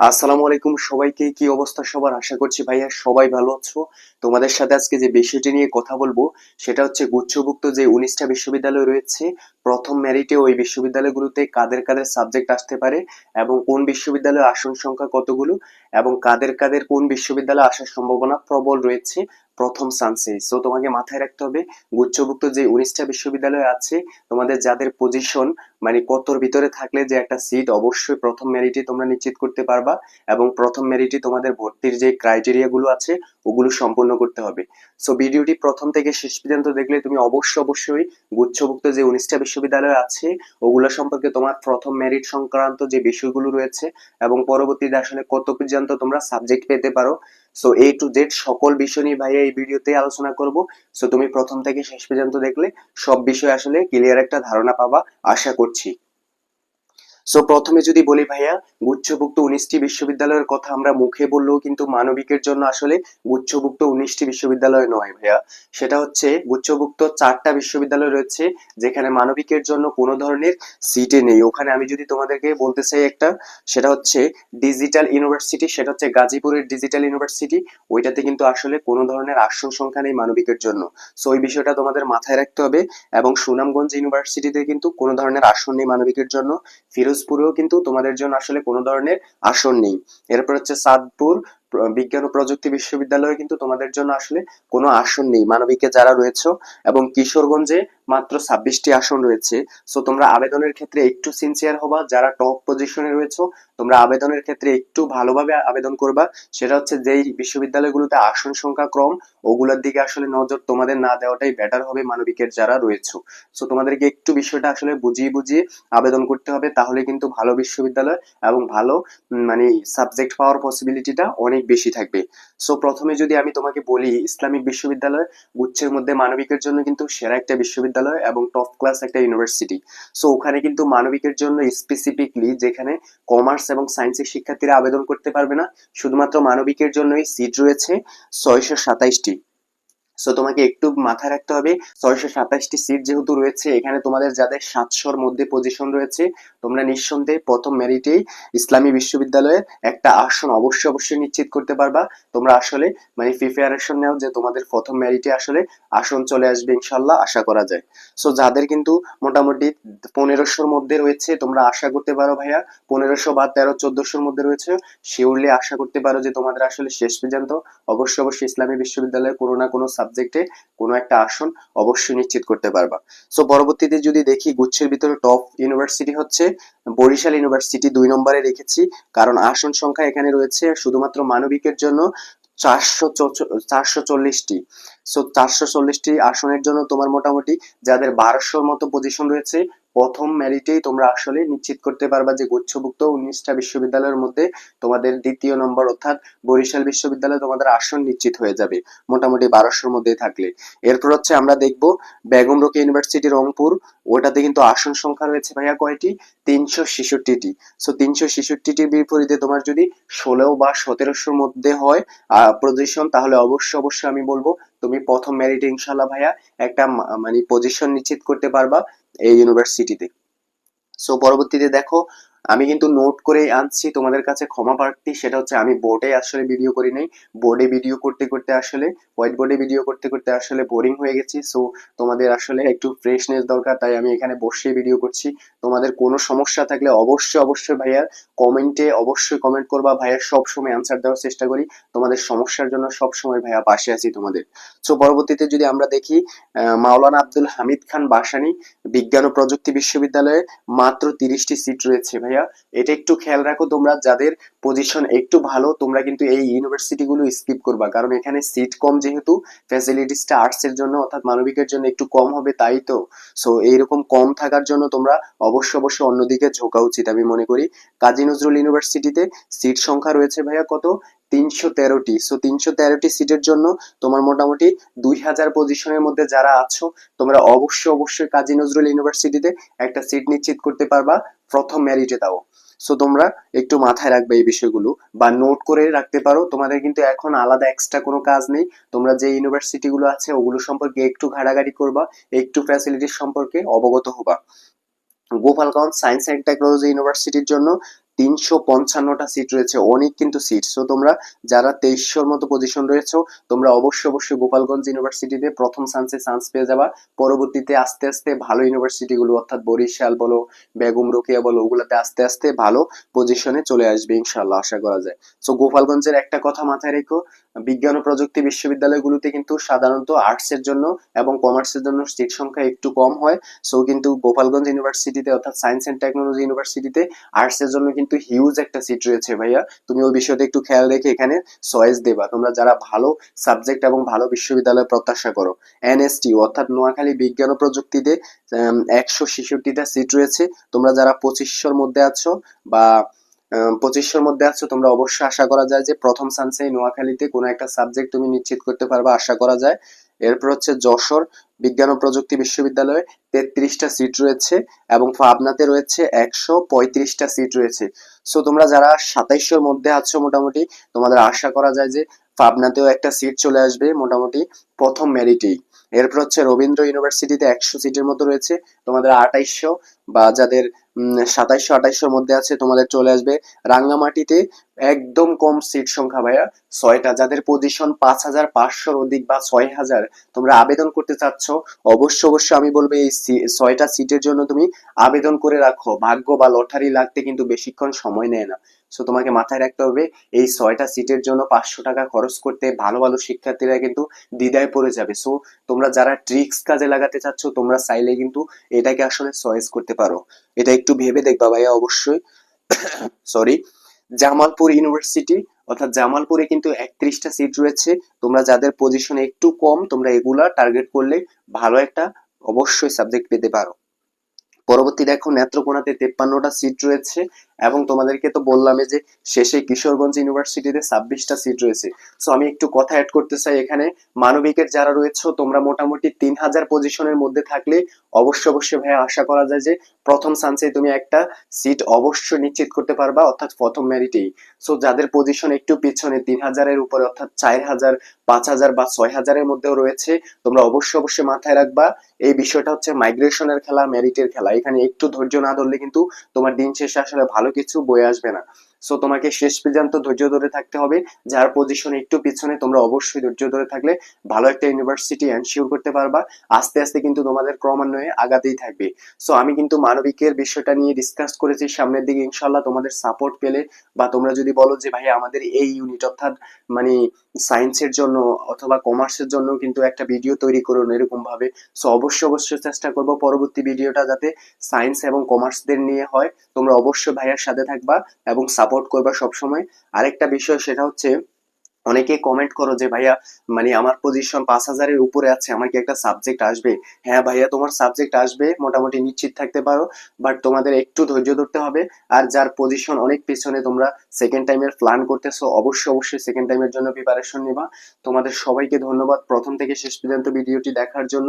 আসসালামু আলাইকুম সবাইকে, কি অবস্থা সবার? আশা করছি ভাইয়া সবাই ভালো আছো। তোমাদের সাথে আজকে যে বিষয়টি নিয়ে কথা বলব, সেটা হচ্ছে গুচ্ছভুক্ত যে উনিশটা বিশ্ববিদ্যালয় রয়েছে, প্রথম মেরিটে ওই বিশ্ববিদ্যালয়গুলোতে কাদের কাদের সাবজেক্ট আসতে পারে এবং কোন বিশ্ববিদ্যালয়ের আসন সংখ্যা কতগুলো এবং কাদের কাদের কোন বিশ্ববিদ্যালয়ে আসার সম্ভাবনা প্রবল রয়েছে প্রথম চান্সে। সো তোমাকে মাথায় রাখতে হবে, গুচ্ছভুক্ত যে উনিশটা বিশ্ববিদ্যালয় আছে, তোমাদের যাদের পজিশন মানে কতর ভিতরে থাকলে যে একটা সিট অবশ্যই প্রথম মেরিটে তোমরা নিশ্চিত করতে পারবা এবং প্রথম মেরিটে তোমাদের ভর্তির যে ক্রাইটেরিয়া গুলো আছে, ওগুলো সম্পূর্ণ করতে হবে। সো ভিডিওটি প্রথম থেকে শেষ পর্যন্ত দেখলে তুমি অবশ্যই অবশ্যই গুচ্ছভুক্ত যে উনিশটা বিশ্ববিদ্যালয় আছে, ওগুলো সম্পর্কে তোমার প্রথম মেরিট সংক্রান্ত যে বিষয়গুলো রয়েছে এবং পরবর্তীতে আসলে কত পর্যন্ত তোমরা সাবজেক্ট পেতে পারো। সো এ টু জেড সকল বিষয় নিয়ে ভাইয়া এই ভিডিওতে আলোচনা করব। সো তুমি প্রথম থেকে শেষ পর্যন্ত দেখলে সব বিষয় আসলে ক্লিয়ার একটা ধারণা পাবা, আশা করছি। সো প্রথমে যদি বলি ভাইয়া, গুচ্ছভুক্ত উনিশটি বিশ্ববিদ্যালয়ের কথা আমরা মুখে বললেও কিন্তু মানবিকের জন্য আসলে গুচ্ছভুক্ত উনিশটি বিশ্ববিদ্যালয় নয় ভাইয়া। সেটা হচ্ছে গুচ্ছভুক্ত চারটা বিশ্ববিদ্যালয় রয়েছে, যেখানে মানবিকের জন্য কোনো ধরনের সিটে নেই। ওখানে আমি যদি তোমাদেরকে বলতে চাই একটা, সেটা হচ্ছে ডিজিটাল ইউনিভার্সিটি, সেটা হচ্ছে গাজীপুরের ডিজিটাল ইউনিভার্সিটি। ওইটাতে কিন্তু আসলে কোনো ধরনের আসন সংখ্যা নেই মানবিকের জন্য। সো ওই বিষয়টা তোমাদের মাথায় রাখতে হবে এবং সুনামগঞ্জ ইউনিভার্সিটিতে কিন্তু কোনো ধরনের আসন নেই মানবিকের জন্য। ফিরোজপুরেও কিন্তু তোমাদের জন্য আসলে কোনো ধরনের আসন নেই। এরপর হচ্ছে সাদপুর বিজ্ঞান ও প্রযুক্তি বিশ্ববিদ্যালয়ে কিন্তু তোমাদের জন্য আসলে কোনো আসন নেই। মানবিকে যারা রয়েছে এবং কিশোরগঞ্জে মাত্র ছাব্বিশটি আসন রয়েছে। সো তোমরা আবেদনের ক্ষেত্রে একটু সিনসিয়ার হবা, যারা টপ পজিশনে রয়েছে, তোমরা আবেদনের ক্ষেত্রে একটু ভালোভাবে আবেদন করবা। সেটা হচ্ছে যেই বিশ্ববিদ্যালয়গুলোতে আসন সংখ্যা কম, ওগুলোর দিকে আসলে নজর তোমাদের না দেওয়াটাই বেটার হবে মানবিকের যারা রয়েছে। সো তোমাদেরকে একটু বিষয়টা আসলে বুঝিয়ে বুঝিয়ে আবেদন করতে হবে, তাহলে কিন্তু ভালো বিশ্ববিদ্যালয় এবং ভালো মানে সাবজেক্ট পাওয়ার পসিবিলিটিটা অনেক বেশি থাকবে। সো প্রথমে যদি আমি তোমাকে বলি, ইসলামিক বিশ্ববিদ্যালয় গুচ্ছের মধ্যে মানবিকের জন্য কিন্তু সেরা একটা বিশ্ববিদ্যালয়। এবং টপ ক্লাস একটা ইউনিভার্সিটি সো ওখানে কিন্তু মানবিকের জন্য স্পেসিফিকলি যেখানে কমার্স এবং সায়েন্সের শিক্ষার্থীরা আবেদন করতে পারবে না, শুধুমাত্র মানবিকের জন্যই সিট রয়েছে ছয়শো সাতাইশটি। সো তোমাকে একটু মাথায় রাখতে হবে, ছয়শো সাতাশটি সিট যেহেতু রয়েছে, এখানে তোমাদের যাদের সাতশোর মধ্যে পজিশন রয়েছে, তোমরা নিঃসন্দেহে প্রথম মেরিটেই ইসলামী বিশ্ববিদ্যালয়ের একটা আসন অবশ্যই অবশ্যই নিশ্চিত করতে পারবা। তোমরা আসলে মানে প্রিপারেশন নাও যে তোমাদের প্রথম মেরিটে আসলে আসন চলে আসবে ইনশাল্লাহ আশা করা যায়। সো যাদের কিন্তু মোটামুটি পনেরোশোর মধ্যে রয়েছে, তোমরা আশা করতে পারো ভাইয়া, পনেরোশো বা তেরো, চোদ্দশোর মধ্যে রয়েছে শিওরলি আশা করতে পারো যে তোমাদের আসলে শেষ পর্যন্ত অবশ্যই অবশ্যই ইসলামী বিশ্ববিদ্যালয়ে কোনো না কোনো সাবজেক্টে কোনো একটা আসন অবশ্যই নিশ্চিত করতে পারবা। সো পরবর্তীতে যদি দেখি গুচ্ছের ভিতরে টপ ইউনিভার্সিটি হচ্ছে, বরিশাল ইউনিভার্সিটি দুই নম্বরে রেখেছি, কারণ আসন সংখ্যা এখানে রয়েছে শুধুমাত্র মানবিকের জন্য চারশো চারশো চল্লিশটি। সো চারশো চল্লিশটি আসনের জন্য তোমার মোটামুটি যাদের বারোশোর মতো পজিশন রয়েছে প্রথম মেরিটেই তোমরা আসলে নিশ্চিত করতে পারবা যে গুচ্ছভুক্ত উনিশটা বিশ্ববিদ্যালয়ের মধ্যে তোমাদের দ্বিতীয় নম্বর অর্থাৎ বরিশাল বিশ্ববিদ্যালয়ে তোমাদের আসন নিশ্চিত হয়ে যাবে, মোটামুটি বারোশোর মধ্যে থাকলে। এরপর হচ্ছে আমরা দেখব বেগম রোকে ইউনিভার্সিটি রংপুর, ওটাতে কিন্তু আসন সংখ্যা রয়েছে ভাইয়া কয়টি? তিনশো ছেষট্টিটি। সো তিনশো ছেষট্টিটির বিপরীতে তোমার যদি ষোলো বা সতেরোশোর মধ্যে হয় পজিশন তাহলে অবশ্যই অবশ্যই আমি বলব তুমি প্রথম মেরিটে ইনশাল্লাহ ভাইয়া একটা মানে পজিশন নিশ্চিত করতে পারবা। এই ইউনিভার্সিটিতে সো পরবর্তীতে দেখো আমি কিন্তু নোট করে আনছি তোমাদের কাছে ক্ষমা প্রার্থী, সেটা হচ্ছে আমি বোর্ডে আসলে ভিডিও করি নাই। বোর্ডে ভিডিও করতে করতে আসলে হোয়াইট বোর্ডে ভিডিও করতে করতে আসলে বোরিং হয়ে গেছি। সো তোমাদের আসলে একটু ফ্রেশনেস দরকার, তাই আমি এখানে বসে ভিডিও করছি। তোমাদের কোনো সমস্যা থাকলে অবশ্যই অবশ্যই ভাইয়ার কমেন্টে অবশ্যই কমেন্ট করবা। ভাইয়ার সব সময় অ্যান্সার দেওয়ার চেষ্টা করি। তোমাদের সমস্যার জন্য সব সময় ভাইয়া পাশে আছি তোমাদের। সো পরবর্তীতে যদি আমরা দেখি মাওলানা আব্দুল হামিদ খান বাসানি, বিজ্ঞান ও প্রযুক্তি বিশ্ববিদ্যালয়ে মাত্র তিরিশটি সিট রয়েছে। ভাইয়া এটা একটু খেয়াল রাখো তোমরা, যাদের পজিশন একটু ভালো, তোমরা কিন্তু এই ইউনিভার্সিটি গুলো স্কিপ করবা। কারণ এখানে সিট কম যেহেতু ফ্যাসিলিটিসটা আর্টসের জন্য অর্থাৎ মানবিকের জন্য একটু কম হবে তাই তো। সো এইরকম কম থাকার জন্য তোমরা অবশ্য অবশ্য অন্যদিকে ঝোঁকা উচিত আমি মনে করি। কাজী নজরুল ইউনিভার্সিটিতে সিট সংখ্যা রয়েছে ভাইয়া কত? তিনশো তেরোটি। সো তিনশো তেরোটি সিটের জন্য তোমার মোটামুটি দুই হাজার পজিশনের মধ্যে যারা আছো, তোমরা অবশ্যই অবশ্যই কাজী নজরুল ইউনিভার্সিটিতে একটা সিট নিশ্চিত করতে পারবা প্রথম দাও সো তোমরা একটু মাথায় রাখবে এই বিষয়গুলো বা নোট করে রাখতে পারো। তোমাদের কিন্তু এখন আলাদা এক্সট্রা কোনো কাজ নেই। তোমরা যে ইউনিভার্সিটি গুলো আছে, ওগুলো সম্পর্কে একটু ঘাটাঘাটি করবা, একটু ফ্যাসিলিটির সম্পর্কে অবগত হবা। গোপালগঞ্জ সায়েন্স অ্যান্ড টেকনোলজি ইউনিভার্সিটির জন্য তিনশো পঞ্চান্নটা সিট রয়েছে। অনেক কিন্তু সিট সো তোমরা যারা তেইশশোর মতো পজিশন রয়েছে, তোমরা অবশ্যই অবশ্যই গোপালগঞ্জ ইউনিভার্সিটিতে প্রথম চান্সে চান্স পেয়ে যাবা। পরবর্তীতে আস্তে আস্তে ভালো ইউনিভার্সিটিগুলো অর্থাৎ বরিশাল বলো, বেগম রোকেয়া বলো, ওগুলোতে আস্তে আস্তে ভালো পজিশনে চলে আসবে ইনশাল্লাহ আশা করা যায়। সো গোপালগঞ্জের একটা কথা মাথায় রেখো বিজ্ঞান ও প্রযুক্তি বিশ্ববিদ্যালয়গুলোতে কিন্তু সাধারণত আর্টস এর জন্য এবং কমার্সের জন্য সিট সংখ্যা একটু কম হয়। সো কিন্তু গোপালগঞ্জ ইউনিভার্সিটিতে অর্থাৎ সায়েন্স এন্ড টেকনোলজি ইউনিভার্সিটিতে আর্টস এর জন্য কিন্তু হিউজ একটা সিট রয়েছে ভাইয়া। তুমি ওই বিষয়টা একটু খেয়াল রেখে এখানে চয়েস দেবা। তোমরা যারা ভালো সাবজেক্ট এবং ভালো বিশ্ববিদ্যালয় প্রত্যাশা করো এনএসটি অর্থাৎ নোয়াখালী বিজ্ঞান ও প্রযুক্তিতে একশো ছেষট্টিটা সিট রয়েছে। তোমরা যারা পঁচিশশোর মধ্যে আছো বা পঁচিশশোর মধ্যে আছো, তোমরা অবশ্যই আশা করা যায় যে প্রথম চান্সে নোয়াখালীতে কোনো একটা সাবজেক্ট তুমি নিশ্চিত করতে পারবে, আশা করা যায়। এরপর হচ্ছে যশোর বিজ্ঞান ও প্রযুক্তি বিশ্ববিদ্যালয়ে তেত্রিশটা সিট রয়েছে এবং পাবনাতে রয়েছে একশো পঁয়ত্রিশটা সিট রয়েছে। সো তোমরা যারা সাতাইশশোর মধ্যে আছো মোটামুটি, তোমাদের আশা করা যায় যে পাবনাতেও একটা সিট চলে আসবে মোটামুটি প্রথম মেরিটেই। এরপর হচ্ছে রবীন্দ্র ইউনিভার্সিটিতে একশো সিটের মতো রয়েছে, তোমাদের আঠাইশশো বা যাদের সাতাইশশো, আঠাইশশোর মধ্যে আছে, তোমাদের চলে আসবে। রাঙ্গামাটিতে একদম কম সিট সংখ্যা, ভাইয়া। ছয়টা, যাদের পজিশন পাঁচ হাজার পাঁচশোর অধিক বা ছয় হাজার, তোমরা আবেদন করতে চাচ্ছ, অবশ্য অবশ্য আমি বলব এই ছয়টা সিটের জন্য তুমি আবেদন করে রাখো। ভাগ্য বা লটারি লাগতে কিন্তু বেশিক্ষণ সময় নেয় না। সো তোমাকে মাথায় রাখতে হবে, এই ছয়টা সিটের জন্য পাঁচশো টাকা খরচ করতে ভালো ভালো শিক্ষার্থীরা কিন্তু দ্বিধায় পড়ে যাবে। সো তোমরা যারা ট্রিক্স কাজে লাগাতে চাচ্ছ, তোমরা চাইলে কিন্তু এটাকে আসলে চয়েস করতে পারো। এটা একটু ভেবে দেখবা ভাইয়া অবশ্যই। সরি জামালপুর ইউনিভার্সিটি অর্থাৎ জামালপুরে কিন্তু একত্রিশটা সিট রয়েছে। তোমরা যাদের পজিশন একটু কম, তোমরা এগুলা টার্গেট করলে ভালো একটা অবশ্যই সাবজেক্ট পেতে পারো। পরবর্তী দেখো, নেত্রকোনাতে তেপ্পান্নটা সিট রয়েছে। এবং তোমাদেরকে তো বললাম যে শেষে কিশোরগঞ্জ ইউনিভার্সিটিতে ছাব্বিশটা সিট রয়েছে। সো আমি একটু কথা অ্যাড করতে চাই এখানে। মানবিকের যারা রয়েছে, তোমরা মোটামুটি তিন হাজার পজিশনের মধ্যে থাকলে অবশ্যই অবশ্যই ভাইয়া আশা করা যায় যে প্রথম চান্সে তুমি একটা সিট অবশ্যই নিশ্চিত করতে পারবা, অর্থাৎ প্রথম মেরিটেই সো যাদের পজিশন একটু পিছনে, তিন হাজারের উপরে, অর্থাৎ চার হাজার, পাঁচ হাজার বা ছয় হাজারের মধ্যেও রয়েছে, তোমরা অবশ্য অবশ্যই মাথায় রাখবা, এই বিষয়টা হচ্ছে মাইগ্রেশনের খেলা মেরিটের খেলা। এখানে একটু ধৈর্য না ধরলে কিন্তু তোমার দিন শেষে আসলে ভালো কিছু বয়ে আসবে না। সো তোমাকে শেষ পর্যন্ত ধৈর্য ধরে থাকতে হবে। যার পজিশন একটু পিছনে, তোমরা অবশ্যই ধৈর্য ধরে থাকলে ভালো একটা ইউনিভার্সিটি এনশিওর করতে পারবা। আস্তে আস্তে কিন্তু তোমাদের ক্রমান্বয়ে আগাতেই থাকবে। সো আমি কিন্তু মানবিকের বিষয়টা নিয়ে ডিসকাস করেছি। সামনের দিকে ইনশাল্লাহ তোমাদের সাপোর্ট পেলে বা তোমরা যদি বলো যে ভাই আমাদের এই ইউনিট অর্থাৎ মানে সায়েন্সের জন্য অথবা কমার্সের জন্য কিন্তু একটা ভিডিও তৈরি করুন এরকম ভাবে সো অবশ্যই অবশ্যই চেষ্টা করব পরবর্তী ভিডিওটা যাতে সায়েন্স এবং কমার্সদের নিয়ে হয়। তোমরা অবশ্যই ভাইয়ার সাথে থাকবা এবং সাপোর্ট করবা সবসময়। আরেকটা বিষয় সেটা হচ্ছে অনেকে কমেন্ট করো যে, ভাইয়া মানে আমার পজিশন পাঁচ হাজারের উপরে আছে, আমার কি একটা সাবজেক্ট আসবে? হ্যাঁ ভাইয়া, তোমার সাবজেক্ট আসবে, মোটামুটি নিশ্চিত থাকতে পারো বাট তোমাদের একটু ধৈর্য ধরতে হবে। আর যার পজিশন অনেক পিছনে তোমরা সেকেন্ড টাইমের প্ল্যান করতেছো, অবশ্যই অবশ্যই সেকেন্ড টাইমের জন্য প্রিপারেশন নিবা। তোমাদের সবাইকে ধন্যবাদ প্রথম থেকে শেষ পর্যন্ত ভিডিওটি দেখার জন্য।